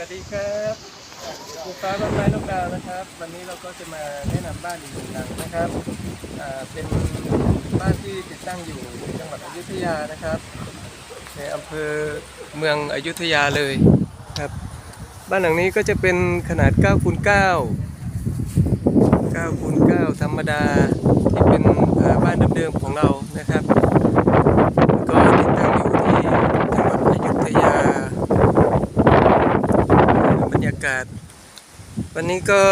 วัสดีครับคุณฟ้าบ้านไม้นกดาวนะครับ วันนี้เราก็จะมาแนะนำบ้านอีกหนึ่งหลังนะครับเป็นบ้านที่ติดตั้งอยู่ในจังหวัดอยุธยานะครับในอำเภอเมืองอยุธยาเลยครับ บ้านหลังนี้ก็จะเป็นขนาด9คูณ9 9คูณ9ธรรมดาที่เป็นบ้านเดิมๆของเรานะครับ ก็ติดตั้งอยู่ที่จังหวัดอยุธยา บรรยากาศ วันนี้ก็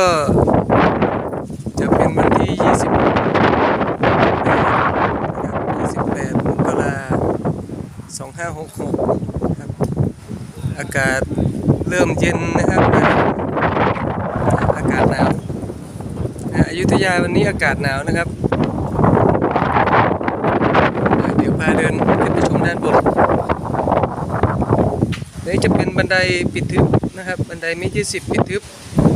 จะเป็นวันที่20 28มกราคม2566ครับอากาศเริ่มเย็นนะครับ อากาศหนาวอ่าอยุธยาวันนี้อากาศหนาวนะครับ เดี๋ยวพาเดินขึ้นไปชมด้านบนนี่จะเป็นบันไดปิดทึบ นะครับ บันไดเมตรยี่สิบปิดทึบ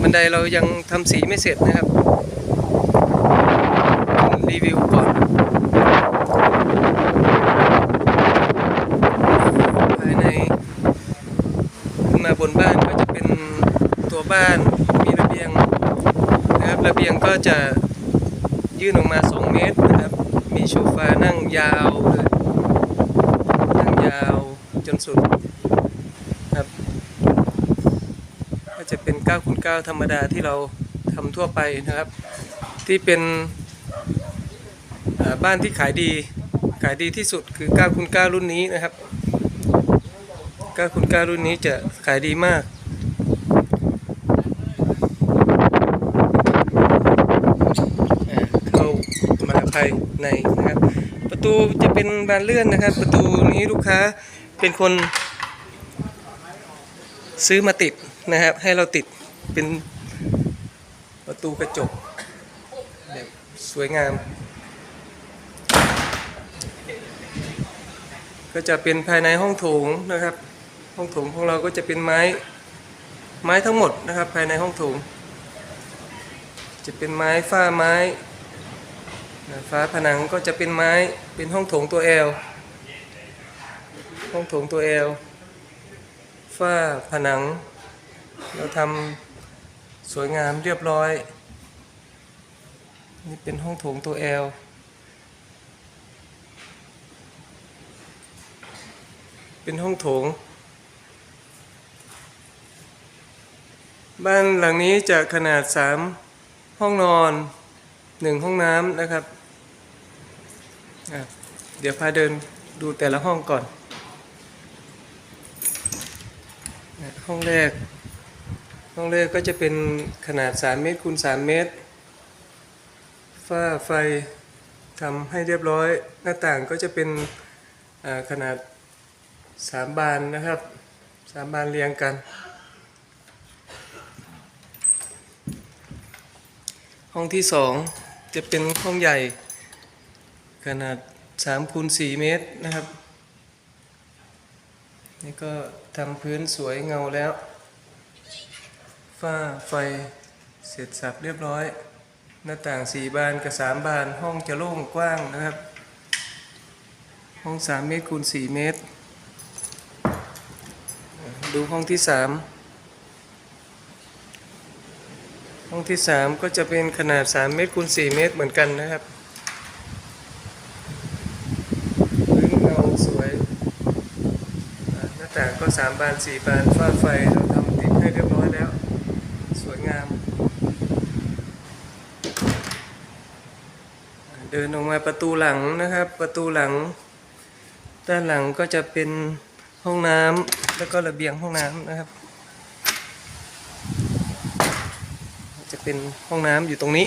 บันไดเรายังทำสีไม่เสร็จนะครับ รีวิวก่อนภายในขึ้นมาบนบ้านก็จะเป็นตัวบ้านมีระเบียงนะครับระเบียงก็จะยื่นออกมา 2 เมตรนะครับ มีโซฟานั่งยาวเลยนั่งยาวจนสุด ครับก็จะเป็น 9คูณ9ธรรมดาที่เราทำทั่วไปนะครับ ที่เป็นบ้านที่ขายดีขายดีที่สุดคือ9คูณ9รุ่นนี้นะครับ9คูณ9รุ่นนี้จะขายดีมากเข้ามาภายในนะครับ ประตูจะเป็นบานเลื่อนนะครับ ประตูนี้ลูกค้าเป็นคนซื้อมาติดนะครับให้เราติด เป็นประตูกระจกแบบสวยงาม ก็จะเป็นภายในห้องโถงนะครับ ห้องโถงของเราก็จะเป็นไม้ไม้ทั้งหมดนะครับ ภายในห้องโถง จะเป็นไม้ฝ้าไม้ฟ้าผนังก็จะเป็นไม้เป็นห้องโถงตัวแอลห้องโถงตัวแอลฝ้าผนัง เราทำ สวยงามเรียบร้อย นี่เป็นห้องโถงตัวแอลเป็นห้องโถง บ้านหลังนี้จะขนาด 3 ห้องนอน 1 ห้องน้ำนะครับ เดี๋ยวพาเดินดูแต่ละห้องก่อน ห้องแรก ห้องแรกก็จะเป็นขนาด 3 เมตรคูณ3 เมตร ฝ้าไฟทำให้เรียบร้อย หน้าต่างก็จะเป็นอ่าขนาด 3 บานนะครับ 3 บานเรียงกัน ห้องที่ 2 จะเป็นห้องใหญ่ ขนาด3คูณ4เมตรนะครับ นี่ก็ทำพื้นสวยเงาแล้ว ฝ้าไฟเสร็จสับเรียบร้อย หน้าต่างสี่บานกับสามบานห้องจะโล่งกว้างนะครับ ห้องสามเมตรคูณสี่เมตร ดูห้องที่สามห้องที่สามก็จะเป็นขนาดสามเมตรคูณสี่เมตรเหมือนกันนะครับพื้นเงาสวย หน้าต่างก็สามบานสี่บานฝ้าไฟ วยงาม เดินออกมาประตูหลังนะครับ ประตูหลัง ด้านหลังก็จะเป็นห้องน้ำแล้วก็ระเบียงห้องน้ำนะครับ จะเป็นห้องน้ำอยู่ตรงนี้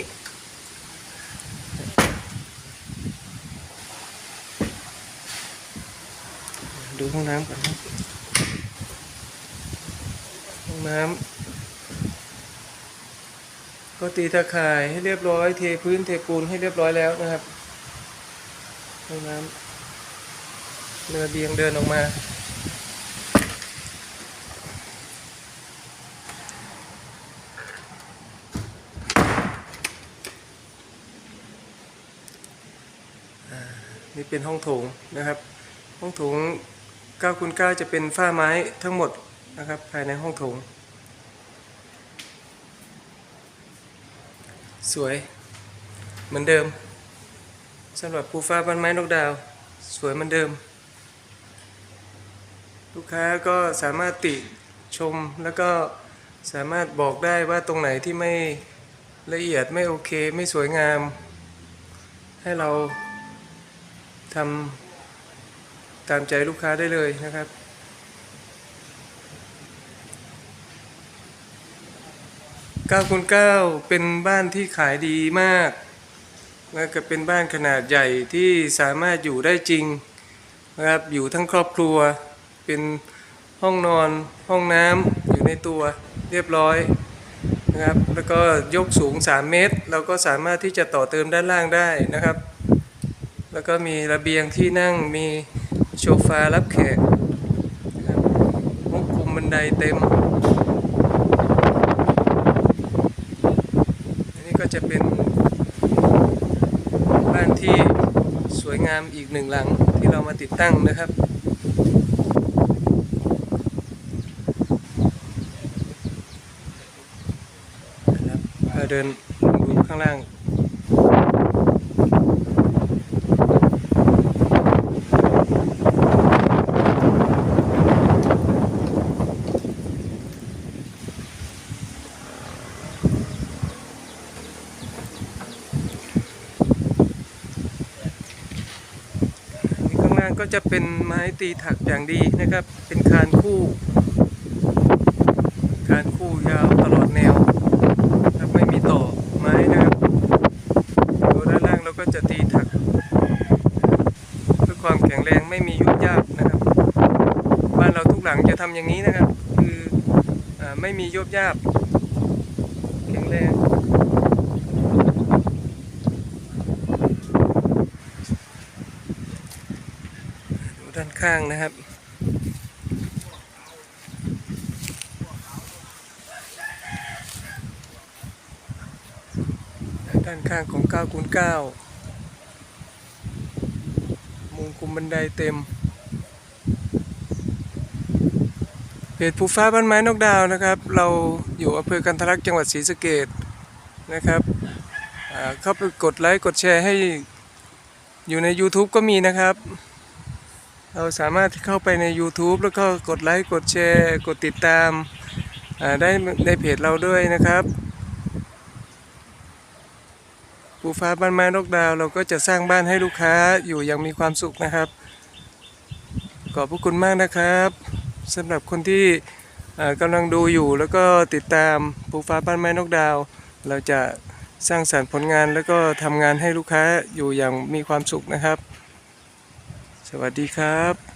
ดูห้องน้ำก่อนห้องน้ำ ก็ตีตะข่ายให้เรียบร้อย เทพื้นเทปูนให้เรียบร้อยแล้วนะครับห้องน้ำเรือเบียงเดินออกมาอนี่เป็นห้องโถงนะครับ ห้องโถง9คูณ9จะเป็นฝ้าไม้ทั้งหมดนะครับ ภายในห้องโถง สวย เหมือนเดิมสำหรับภูฟ้าบ้านไม้นกดาว สวยเหมือนเดิม ลูกค้าก็สามารถติชมแล้วก็สามารถบอกได้ว่าตรงไหนที่ไม่ละเอียดไม่โอเคไม่สวยงาม ให้เราทำตามใจลูกค้าได้เลยนะครับ 9คูณ9เป็นบ้านที่ขายดีมาก แล้วก็เป็นบ้านขนาดใหญ่ที่สามารถอยู่ได้จริงนะครับอยู่ทั้งครอบครัว เป็นห้องนอนห้องน้ำอยู่ในตัวเรียบร้อยนะครับแล้วก็ยกสูง 3 เมตร เราก็สามารถที่จะต่อเติมด้านล่างได้นะครับ แล้วก็มีระเบียงที่นั่งมีโซฟารับแขกนะครับมุกคุมบันไดเต็ม อันนี้ก็ จะเป็นบ้านที่สวยงามอีกหนึ่งหลังที่เรามาติดตั้งนะครับนะครับมาเดินดูข้างล่าง นี่ข้างล่าง ก็จะเป็นไม้ตีถักอย่างดีนะครับ เป็นคานคู่ คานคู่ยาวตลอดแนวครับไม่มีต่อไม้นะครับตัวด้านล่างเราก็จะตีถักเพื่อความแข็งแรงไม่มียุ่งยากนะครับ บ้านเราทุกหลังจะทำอย่างนี้นะครับ คืออไม่มียุบยาบแข็งแรง ด้านข้างนะครับ ด้านข้างของ9คูณ9มุมคุมบันไดเต็มเพจภูฟ้าบ้านไม้นกดาวนะครับ เราอยู่อำเภอกันทะลักจังหวัดศรีสะเกดนะครับเข้าไปกดไลค์กดแชร์ให้อยู่ใน YouTube ก็มีนะครับ เราสามารถเข้าไปใน YouTube แล้วก็กดไลค์กดแชร์ กดติดตามได้ในเพจเราด้วยนะครับภูฟ้าบ้านไม้นกดาว เราก็จะสร้างบ้านให้ลูกค้าอยู่อย่างมีความสุขนะครับ ขอบพระคุณมากนะครับสำหรับคนที่กำลังดูอยู่แล้วก็ติดตามภูฟ้าบ้านไม้นกดาว เราจะสร้างสรรค์ผลงานแล้วก็ทำงานให้ลูกค้าอยู่อย่างมีความสุขนะครับ สวัสดีครับ